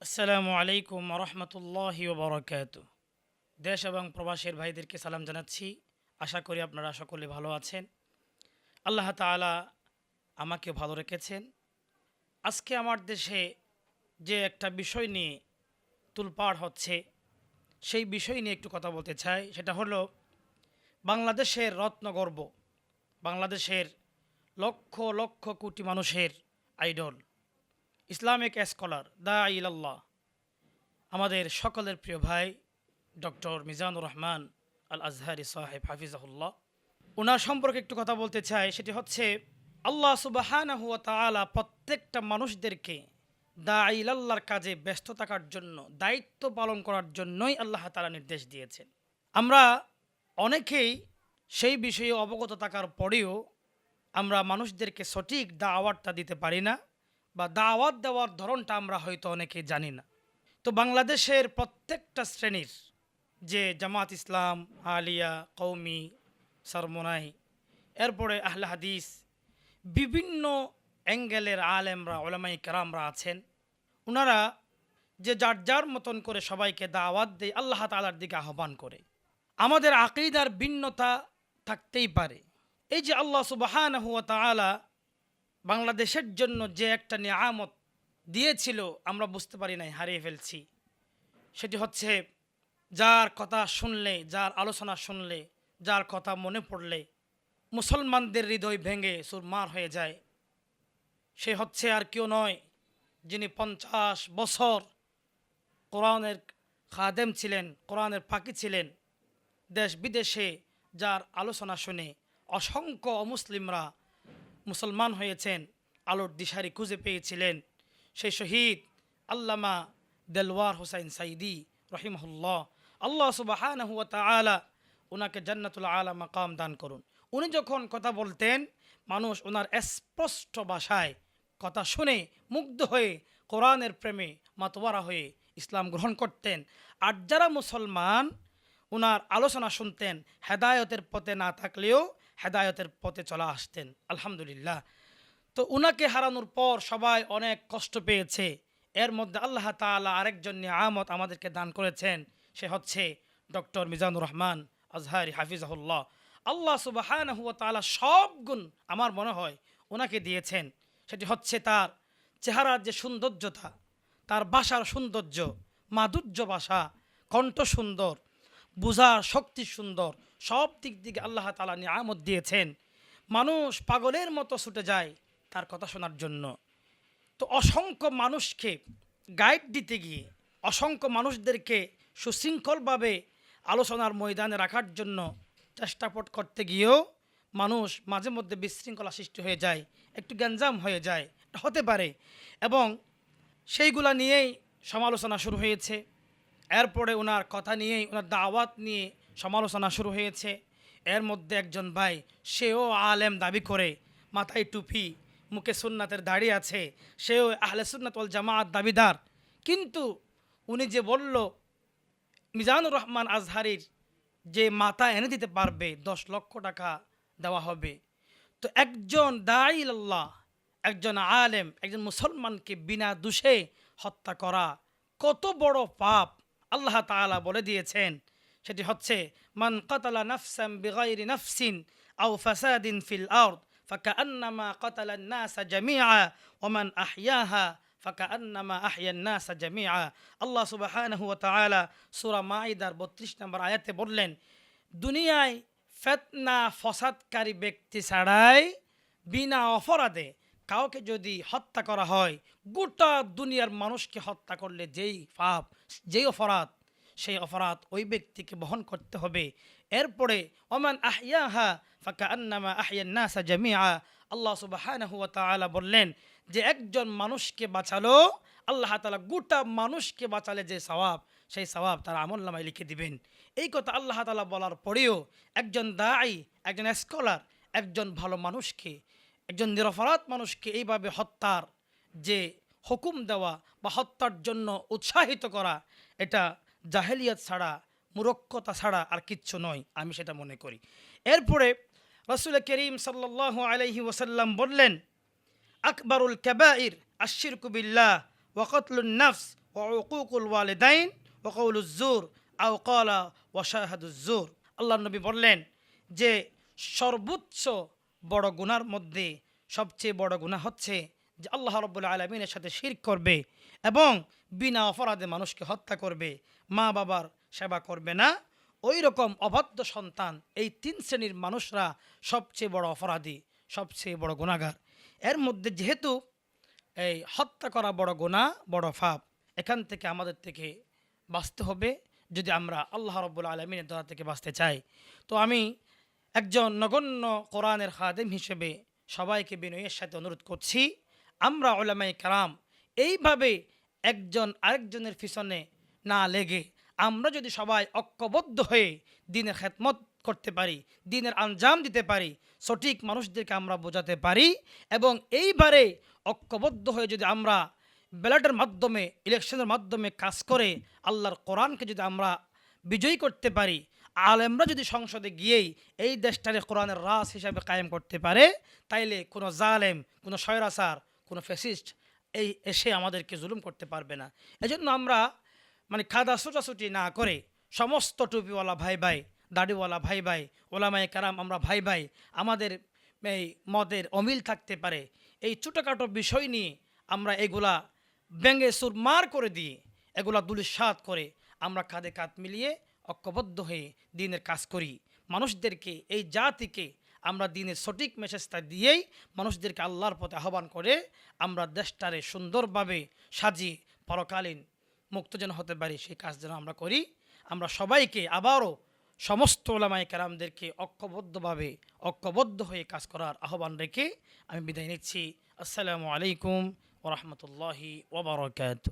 আসসালামু আলাইকুম রহমতুল্লাহি বরকাত দেশ এবং প্রবাসের ভাইদেরকে সালাম জানাচ্ছি। আশা করি আপনারা সকলে ভালো আছেন। আল্লাহ তাআলা আমাকে ভালো রেখেছেন। আজকে আমার দেশে যে একটা বিষয় নিয়ে তুলপাড় হচ্ছে, সেই বিষয় নিয়ে একটু কথা বলতে চাই। সেটা হলো বাংলাদেশের রত্নগর্ব, বাংলাদেশের লক্ষ লক্ষ কোটি মানুষের আইডল। ইসলামিক স্কলার দা ইলাল্লাহ। আমাদের সকলের প্রিয় ভাই, ডক্টর মিজানুর রহমান আল আজহারি সাহেব, হাফিজাহুল্লাহ। ওনার সম্পর্কে একটু কথা বলতে চাই, সেটি হচ্ছে, আল্লাহ সুবাহানা প্রত্যেকটা মানুষদেরকে দা ইলাল্লাহর কাজে ব্যস্ত থাকার জন্য, দায়িত্ব পালন করার জন্যই আল্লাহ তালা নির্দেশ দিয়েছেন। আমরা অনেকেই সেই বিষয়ে অবগত থাকার পরেও আমরা মানুষদেরকে সঠিক দাওয়াতটা দিতে পারি না। বা দাওয়াত দেওয়ার ধরনটা আমরা হয়তো অনেকে জানি না। তো বাংলাদেশের প্রত্যেকটা শ্রেণির যে জামাত ইসলাম, আলিয়া কৌমি সরমোনাই, এরপরে আহলে হাদিস, বিভিন্ন অ্যাঙ্গেলের আলেমরা ওলামাই কেরামরা আছেন। ওনারা যে যার যার মতন করে সবাইকে দাওয়াত দেয় আল্লাহ তালার দিকে আহ্বান করে। আমাদের আকিদার ভিন্নতা থাকতেই পারে। এই যে আল্লাহ সুবাহান হুয়া তালা বাংলাদেশের জন্য যে একটা নিয়ামত দিয়েছিল, আমরা বুঝতে পারি নাই, হারিয়ে ফেলছি। সেটি হচ্ছে, যার কথা শুনলে, যার আলোচনা শুনলে, যার কথা মনে পড়লে, মুসলমানদের হৃদয় ভেঙে সুরমার হয়ে যায়। সে হচ্ছে আর কেউ নয়, যিনি পঞ্চাশ বছর কোরআনের খাদেম ছিলেন, কোরআনের ফাঁকি ছিলেন, দেশ বিদেশে যার আলোচনা শুনে অসংখ্য অমুসলিমরা মুসলমান হয়েছেন, আলোর দিশারি খুঁজে পেয়েছিলেন। সেই শহীদ আল্লামা দেলওয়ার হোসাইন সাইদি রহিমহুল্লাহ। আল্লাহ সুবাহান হুয়া তালা ওনাকে জান্নাতুল আলা মাকাম দান করুন। উনি যখন কথা বলতেন, মানুষ ওনার স্পষ্ট ভাষায় কথা শুনে মুগ্ধ হয়ে কোরআনের প্রেমে মাতোয়ারা হয়ে ইসলাম গ্রহণ করতেন। আর যারা মুসলমান ওনার আলোচনা শুনতেন, হেদায়তের পথে না থাকলেও হেদায়তের পথে চলে আসতেন, আলহামদুলিল্লাহ। তো উনাকে হারানোর পর সবাই অনেক কষ্ট পেয়েছে। এর মধ্যে আল্লাহ তালা আরেকজন নিয়ামত আমাদেরকে দান করেছেন, সে হচ্ছে ডক্টর মিজানুর রহমান আজহারি, হাফিজাহুল্লাহ। আল্লাহ সুবাহান হুয়া তালা সব গুণ আমার মনে হয় ওনাকে দিয়েছেন। সেটি হচ্ছে তার চেহারার যে সৌন্দর্যতা, তার বাসার সৌন্দর্য, মাধুর্য ভাষা কণ্ঠ সুন্দর, বুঝার শক্তি সুন্দর সব দিক দিকে আল্লাহ তালা নিয়ামত দিয়েছেন। মানুষ পাগলের মতো ছুটে যায় তার কথা শোনার জন্য। তো অসংখ্য মানুষকে গাইড দিতে গিয়ে, অসংখ্য মানুষদেরকে সুশৃঙ্খলভাবে আলোচনার ময়দানে রাখার জন্য চেষ্টাপট করতে গিয়েও মানুষ মাঝে মধ্যে বিশৃঙ্খলা সৃষ্টি হয়ে যায়, একটু গ্যাঞ্জাম হয়ে যায়। হতে পারে। এবং সেইগুলা নিয়েই সমালোচনা শুরু হয়েছে। এরপরে ওনার কথা নিয়েই, ওনার দাওয়াত নিয়ে সমালোচনা শুরু হয়েছে। এর মধ্যে একজন ভাই, সেও আলেম দাবি করে, মাথায় টুপি, মুখে সুন্নাতের দাড়ি আছে, সেও আহলে সুন্নাত ওয়াল জামাত দাবিদার। কিন্তু উনি যে বলল, মিজানুর রহমান আজহারির যে মাথা এনে দিতে পারবে, দশ লক্ষ টাকা দেওয়া হবে। তো একজন দাইল আল্লাহ একজন আলেম, একজন মুসলমানকে বিনা দোষে হত্যা করা কত বড় পাপ, আল্লাহ তাআলা বলে দিয়েছেন। সেটি হচ্ছে মান কাতালা নাফসাম বিগাইরি নাফসিন আও ফাসাদিন ফিল আরদ ফাকান্নামা কাতালা নাসা জামিআ ওমান আহইয়াহা ফাকান্নামা আহইয়ান নাসা জামিআ আল্লাহ সুবহানাহু ওয়া তাআলা সূরা মাইদার 32 নম্বর আয়াতে বললেন দুনিয়ায় ফেতনা ফসাদকারী ব্যক্তি ছাড়াই বিনা অপরাধে কাউকে যদি হত্যা করা হয় গোটা দুনিয়ার মানুষকে হত্যা করলে যেই পাপ যেই অপরাধ সেই অপরাধ ওই ব্যক্তিকে বহন করতে হবে। এরপরে, ওমান আহিয়াহা ফাঁকা আন্নামা আহিয়ান নাসা জামিয়া আল্লাহ সুবাহানাহু ওয়া তাআলা বললেন যে, একজন মানুষকে বাঁচালো, আল্লাহ তালা গোটা মানুষকে বাঁচালে যে সওয়াব, সেই সওয়াব তার আমল নামায় লিখে দিবেন। এই কথা আল্লাহ তালা বলার পরেও একজন দায়ী একজন স্কলার, একজন ভালো মানুষকে, একজন নিরপরাধ মানুষকে এইভাবে হত্যার যে হুকুম দেওয়া বা হত্যার জন্য উৎসাহিত করা, এটা জাহেলিয়াত ছাড়া, মুরক্কতা ছাড়া আর কিচ্ছু নয়, আমি সেটা মনে করি। এরপরে রসুল করিম সাল্লাহ আলহি ওসাল্লাম বললেন, আকবরুল কাবাইর আশির কুবিল্লাহ ওয়াকতলুন নফস ওকুকুল ওয়ালিদাইন ওকৌলুজ্জুর আও কলা ওয়াশাহাদুজ্জুর আল্লাহ নবী বললেন যে, সর্বোচ্চ বড় গুনার মধ্যে সবচেয়ে বড় গুনাহ হচ্ছে যে আল্লাহ রব্বুল্লা আলমিনের সাথে শির করবে এবং বিনা অপরাধে মানুষকে হত্যা করবে, মা বাবার সেবা করবে না ওই রকম অবাধ্য সন্তান এই তিন শ্রেণির মানুষরা সবচেয়ে বড় অপরাধী, সবচেয়ে বড় গুণাগার এর মধ্যে যেহেতু এই হত্যা করা বড় গোনা বড় ফাপ এখান থেকে আমাদের থেকে বাঁচতে হবে। যদি আমরা আল্লাহ রব্বুল আলমিনের দ্বারা থেকে বাঁচতে চাই, তো আমি একজন নগণ্য কোরআনের খাদেম হিসেবে সবাইকে বিনয়ের সাথে অনুরোধ করছি। আমরা ওলামাই কারাম এইভাবে একজন আরেকজনের পিছনে না লেগে আমরা যদি সবাই ঐক্যবদ্ধ হয়ে দিনের খেদমত করতে পারি, দিনের আঞ্জাম দিতে পারি, সঠিক মানুষদেরকে আমরা বোঝাতে পারি এবং এইবারে ঐক্যবদ্ধ হয়ে যদি আমরা ব্যালটের মাধ্যমে, ইলেকশনের মাধ্যমে কাজ করে আল্লাহর কোরআনকে যদি আমরা বিজয়ী করতে পারি, আলেমরা যদি সংসদে গিয়েই এই দেশটারে কোরআনের রাস হিসাবে কায়েম করতে পারে, তাইলে কোনো জালেম, কোনো স্বৈরাচার কোনো ফেসিস্ট এই এসে আমাদেরকে জুলুম করতে পারবে না। এজন্য আমরা মানে খাদা ছোটাছুটি না করে সমস্ত টুপিওয়ালা ভাই ভাই, দাড়িওয়ালা ভাই ভাই ওলামাই কারাম আমরা ভাই ভাই, আমাদের এই মদের অমিল থাকতে পারে, এই ছোটোখাটো বিষয় নিয়ে আমরা এগুলা ব্যঙ্গে সুরমার করে দিয়ে এগুলা দুলিশাত করে আমরা কাঁধে কাঁধ মিলিয়ে ঐক্যবদ্ধ হয়ে দিনের কাজ করি। মানুষদেরকে, এই জাতিকে আমরা দিনের সঠিক মেসেজটা দিয়েই মানুষদেরকে আল্লাহর পথে আহ্বান করে আমরা দেশটারে সুন্দরভাবে সাজিয়ে পরকালীন মুক্ত যেন হতে পারি, সেই কাজ যেন আমরা করি। আমরা সবাইকে আবারও সমস্ত ওলামাই কেরামদেরকে ঐক্যবদ্ধভাবে, ঐক্যবদ্ধ হয়ে কাজ করার আহ্বান রেখে আমি বিদায় নিচ্ছি। আসসালামু আলাইকুম ওরহমতুল্লাহি ওবরাকাত